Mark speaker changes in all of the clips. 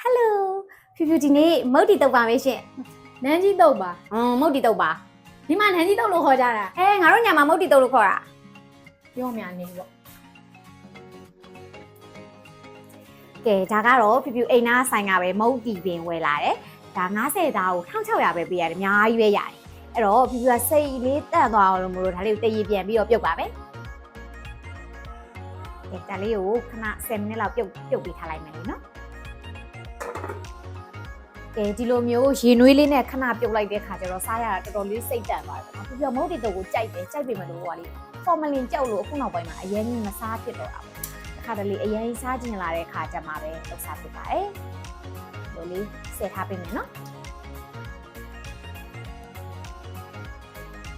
Speaker 1: ဟယ်လိုဖြူဖြူဒီနေ့မုတ်တီတုပ်ပါမယ်ရှင်
Speaker 2: နန်းကြီးတော့ပါ။
Speaker 1: အင်းမုတ်တီတုပ်ပါ
Speaker 2: ဒီမှာနန်းကြီးတော့လို့ခေါ်ကြတာ။
Speaker 1: ဟဲငါတို့ညာမှာမုတ်တီတုပ်လို့ခေါ်တာ
Speaker 2: ပြောမြန်နေပေါ့။
Speaker 1: ကဲဒါကတော့ဖြူဖြူအိမ်နာဆိုင်ကပဲမုတ်တီပင်ဝယ်လာတယ်။ဒါ90သားကို1600ပဲပေးရတယ်အများကြီးပဲရတယ်။အဲ့တော့ဖြူဖြူကစိတ်လေးတန့်သွားအောင်လို့မလို့ဒါလေးကိုတည်ရပြန်ပြီးတော့ပြုတ်ပါမယ်။ကဲဒါလေးကိုခဏ10မိနစ်လောက်ပြုတ်ပြုတ်ပြီးထားလိုက်မယ်လေနော်။ ကဲဒီလိုမျိုးရေနွေးလေးနဲ့ခဏပြုတ်လိုက်တဲ့ခါကျတော့စားရတာတော်တော်လေးစိတ်တန့်သွားတယ်ပေါ့နော်။ဖြူဖြူကမုတ်တီတုပ်ကိုကြိုက်တယ်ကြိုက်ပေမဲ့လို့ဟိုကလေး formalin ကြောက်လို့အခုနောက်ပိုင်းမှာအရင်ကြီးမစားဖြစ်တော့တာပေါ့။တစ်ခါတလေအရင်ကြီးစားကျင်လာတဲ့ခါကျမှပဲလောက်စားဖြစ်ပါတယ်။ဒီလိုလေးဆက်ထားပေးမယ်နော်။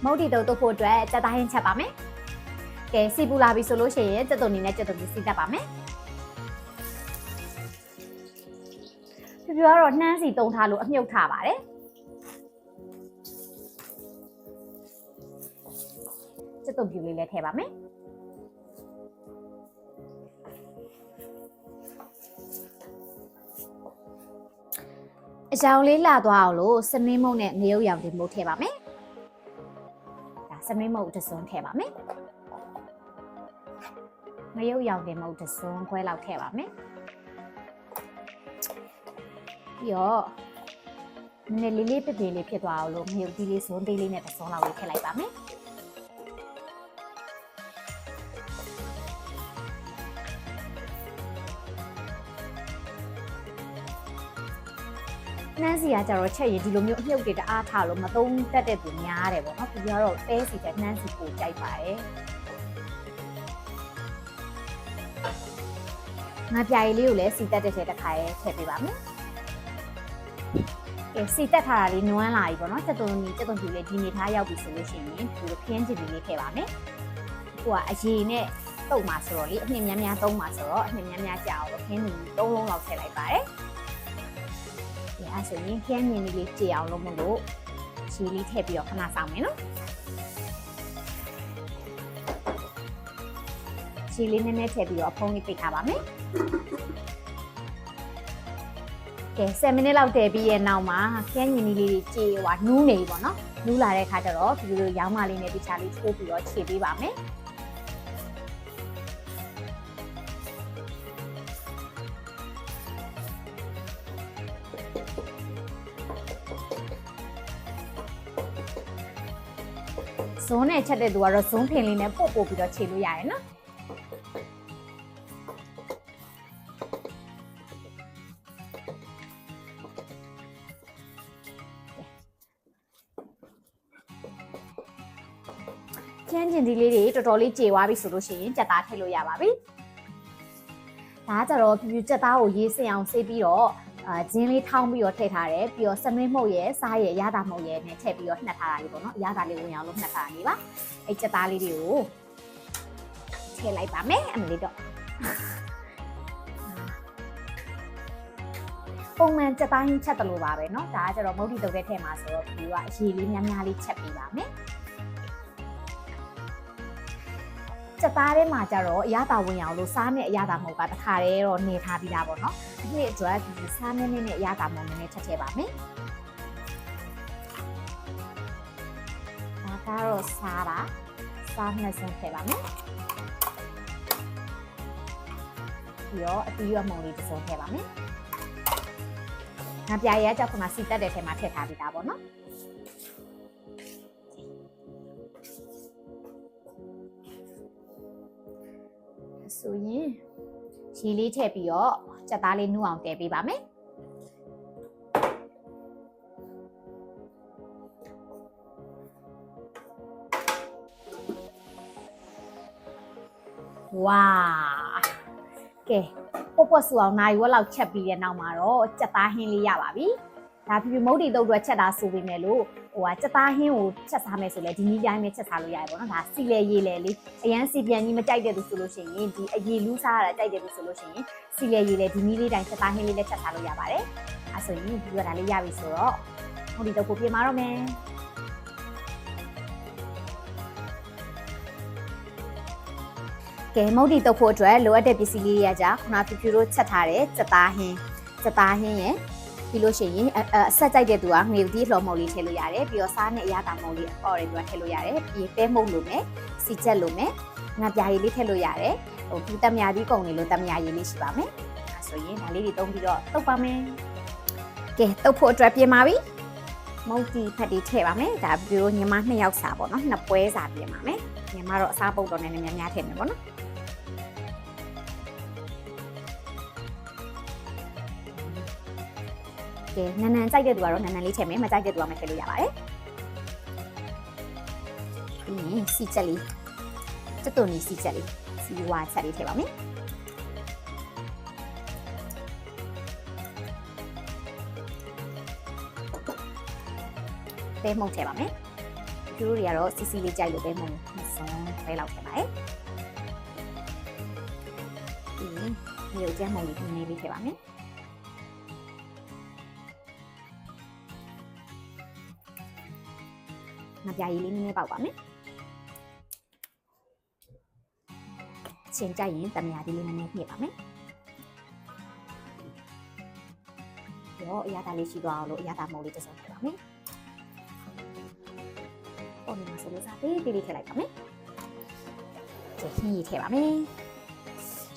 Speaker 1: မုတ်တီတုပ်တုပ်ဖို့အတွက်စက်သားဟင်းချက်ပါမယ်။ကဲစီပူလာပြီဆိုလို့ရှိရင်စက်တုံနေနဲ့စက်တုံကြီးစီးတတ်ပါမယ်။ ပြပြကတော့နှမ်းစီတုံးထားလို့အမြုပ်ထားပါတယ်။စက်တုံပြူလေးလည်းထည့်ပါမယ်။အကြောင်လေးလာသွားအောင်လို့စမင်းမုတ်နဲ့ငရုတ်ရောင်တွေမုတ်ထည့်ပါမယ်။ဒါစမင်းမုတ်တစ်စွန်းထည့်ပါမယ်။ငရုတ်ရောင်တွေမုတ်တစ်စွန်းခွဲလောက်ထည့်ပါမယ်။ ပြီးတော့နည်းနည်းလေးလေးပပေလေးဖြစ်သွားအောင်လို့ငရုတ်ဒီလေးစွန်းသေးလေးနဲ့တစ်စွန်းလောက်လေးထည့်လိုက်ပါမယ်။နှမ်းစီကကြတော့ချက်ရည်ဒီလိုမျိုးအမြုပ်တွေတအားထားလို့မသုံးတတ်တဲ့သူများတယ်ပေါ့နော်။ပြီးတော့တဲစီတဲ့နှမ်းစီကိုကြိုက်ပါတယ်။ငါပြာရည်လေးကိုလည်းစီတက်တဲ့ထဲတစ်ခါရဲထည့်ပေးပါမယ်။ ကဲစီတက်ထားတာလေးနွမ်းလာပြီပေါ့နော်။စက်တုံကြီးစက်တုံကြီးလေးဒီနေထားရောက်ပြီဆိုလို့ရှိရင်ဒီလိုခင်းချင်လေးလေးထည့်ပါမယ်။ကိုကအရေနဲ့တုတ်မှာဆိုတော့လေအနှစ်များများသုံးမှာဆိုတော့အနှစ်များများကြာအောင်လို့ခင်းနေသုံးလုံးလောက်ထည့်လိုက်ပါတယ်။ဒီအဲ့ဆိုရင်ခင်းမြင်လေးလေးကြည့်အောင်လို့မလို့ရှည်လေးထည့်ပြီးတော့ခဏဆောင်မယ်နော်ရှည်လေးနည်းနည်းထည့်ပြီးတော့အဖုံးလေးပိတ်ထားပါမယ် ကဲ10မိနစ်လောက်တည်ပြီးရဲ့နောက်မှာခင်းမြင်လေးလေးကြည့်ဟိုနူးနေပြီပေါ့နော်နူးလာတဲ့ခါကျတော့ဒီလိုရောင်းမလေးနဲ့တခြားလေးထိုးပြီးတော့ခြေပေးပါမယ်ဇွန်းနဲ့ချက်တဲ့သူကတော့ဇွန်းဖင်လေးနဲ့ပို့ပို့ပြီးတော့ခြေလို့ရတယ်နော် ကျန်းကျင်ဒီလေးတွေတော်တော်လေးကြေသွားပြီဆိုလို့ရှိရင်ကြက်သားထည့်လို့ရပါပြီ။ဒါကကြတော့ဖြူဖြူကြက်သားကိုရေးစင်အောင်ဆေးပြီးတော့အာဂျင်းလေးထောင်းပြီးတော့ထည့်ထားတယ်ပြီးတော့စမင်းမှုတ်ရဲ့စားရဲ့ရတာမှုတ်ရဲ့နဲ့ထည့်ပြီးတော့နှက်ထားတာလေးပေါ့နော်ရတာလေးဝင်အောင်လို့နှက်ထားတာလေးပါ။အဲကြက်သားလေးတွေကိုထည့်လိုက်ပါမယ်အမလေးတော့ပုံမှန်ကြက်သားဟင်းချက်တယ်လို့ပါပဲเนาะဒါကကြတော့မုတ်တီတုပ်တဲ့ထဲမှာဆိုတော့ဒီကအရေးလေးများများလေးချက်ပေးပါမယ် စက်သားထဲမှာကြတော့အရသာဝင်အောင်လို့စားနဲ့အရသာမဟုတ်ကတခါတည်းတော့နေထားပြီးသားပေါ့နော်။ဒီအတွက်ဒီစားနဲ့နဲ့အရသာမဟုတ်နဲ့ချက်ချက်ပါမယ်။ဒါကတော့စားပါစားနဲ့ဆုံးထည့်ပါမယ်။ပြီးတော့အတီးရွက်မုံလေးတစ်စုံထည့်ပါမယ်။ငါပြာရည်ကကြောက်ကမှစီတက်တဲ့ထဲမှာထည့်ထားပြီးသားပေါ့နော်။ ဆိုရင်ရေလေးထည့်ပြီးတော့ကြက်သားလေးနူးအောင်တည်ပေးပါမယ်ဝါကဲပုတ်ပွက်ဆူအောင်နိုင်ဝက်လောက်ချက်ပြီးတဲ့နောက်မှာတော့ကြက်သားဟင်းလေးရပါပြီဒါဖြူဖြူမုတ်တီတုပ်တော့ချက်တာဆိုပေမဲ့လို့ ဟိုကကြက်သားဟင်းကိုချက်စားမယ်ဆိုလဲဒီနည်းတိုင်းပဲချက်စားလို့ရတယ်ပေါ့နော်ဒါစီလေရေးလေလေးအရန်စီပြန်ကြီးမကြိုက်တဲ့သူဆိုလို့ရှိရင်ဒီအရေလူးစားရတာကြိုက်တဲ့သူဆိုလို့ရှိရင်စီလေရေးလေဒီနည်းလေးတိုင်းကြက်သားဟင်းလေးလည်းချက်စားလို့ရပါတယ်အဲဆိုရင်ဒီကဒါလေးရပြီဆိုတော့မုတ်တီတုပ်ကိုပြင်ပါတော့မယ်ကဲမုတ်တီတုပ်ဖို့အတွက်လိုအပ်တဲ့ပစ္စည်းလေးတွေကကြာခုနဖြူဖြူတို့ချက်ထားတဲ့စက်သားဟင်းစက်သားဟင်းရယ် ပြီးလို့ရှိရင်အအအဆက်ကြိုက်တဲ့သူကငွေတီးလှော်မုံလေးထည့်လို့ရတယ်ပြီးတော့စားနဲ့အရသာမုံလေးအော်တယ်သူကထည့်လို့ရတယ်ပြီးပဲမုံလိုမယ်စီချက်လိုမယ်ငါပြာရည်လေးထည့်လို့ရတယ်ဟိုဒီတမယာဒီကုန်လေးလို့တမယာရည်လေးရှိပါမယ်အဲဆိုရင်ဒါလေးတွေသုံးပြီးတော့တုပ်ပါမယ်ကဲတုပ်ဖို့အတွက်ပြင်ပါပြီမုတ်တီဖက်တီထည့်ပါမယ်ဒါပြီးတော့ညီမနှစ်ယောက်စာပေါ့နော်နှစ်ပွဲစာပြင်ပါမယ်ညီမတော့အစားပုတ်တော့နည်းနည်းများများထည့်မယ်ပေါ့နော် ကဲနန်းနန်းကြိုက်တဲ့သူကတော့နန်းနန်းလေးထည့်မယ်မကြိုက်တဲ့သူကမထည့်လို့ရပါတယ်ပြီးရင်စီချက်လေးစက်တုံနီစီချက်လေးစီဝါချက်လေးထည့်ပါမယ်ပဲမုံထည့်ပါမယ်သူတို့တွေကတော့စီစီလေးကြိုက်လို့ပဲမုံမစုံပဲလောက်ထည့်ပါတယ်ပြီးရင်မြေကျန်းမုံလေးနည်းနည်းလေးထည့်ပါမယ် ငါပြာရည်လေးနည်းနည်းပေါက်ပါမယ်ချင်းကြိုက်ရင်တမယာဒီလေးနည်းနည်းညှစ်ပါမယ်ရောအရသာလေးရှိသွားအောင်လို့အရသာမုံလေးတစ်စုံထည့်ပါမယ်ပေါ်နေမှာဆိုလို့စားသေးသေးလေးထည့်လိုက်ပါမယ်ကျဟင်းရည်ထည့်ပါမယ်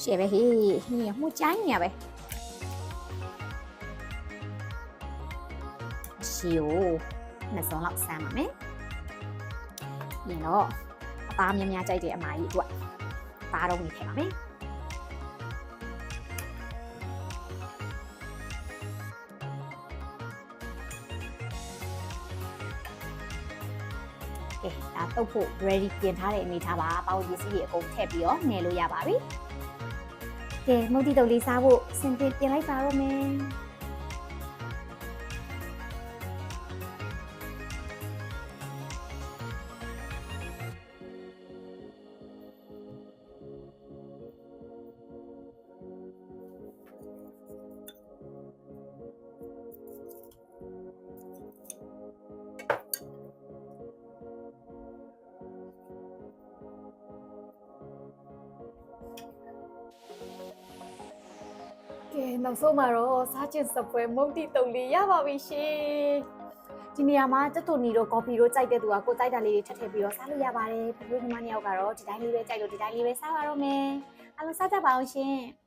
Speaker 1: ရှေ့ပဲဟေးဟင်းရမှုချိုင်းနေရပဲရှီယိုနှစ်စုံလောက်ဆမ်းပါမယ် ရင်တော့အသားများများကြိုက်တဲ့အမကြီးအတွက်သားတော့ဝင်ထည့်ပါမယ်ကဲဒါတုပ်ဖို့ ready ပြင်ထားတဲ့အနေထားပါပေါင်းရည်စည်းတွေအကုန်ထည့်ပြီးတော့နယ်လို့ရပါပြီကဲမုတ်တီတုပ်လေးစားဖို့စင်တင်ပြင်လိုက်ပါတော့မယ်
Speaker 2: ကဲနောက်ဆုံးမှာတော့စားချင်စပွဲမုတ်တိတုံလေးရပါပြီရှင်
Speaker 1: ဒီနေရာမှာတက်တူနီတို့ကော်ဖီတို့ကြိုက်တဲ့သူကကိုကြိုက်တာလေးတွေထည့်ထည့်ပြီးတော့စားလို့ရပါတယ်။ပြပြညီမနှစ်ယောက်ကတော့ဒီတိုင်းလေးပဲကြိုက်လို့ဒီတိုင်းလေးပဲစားပါတော့မယ်။အားလုံးစားကြပါအောင်ရှင်။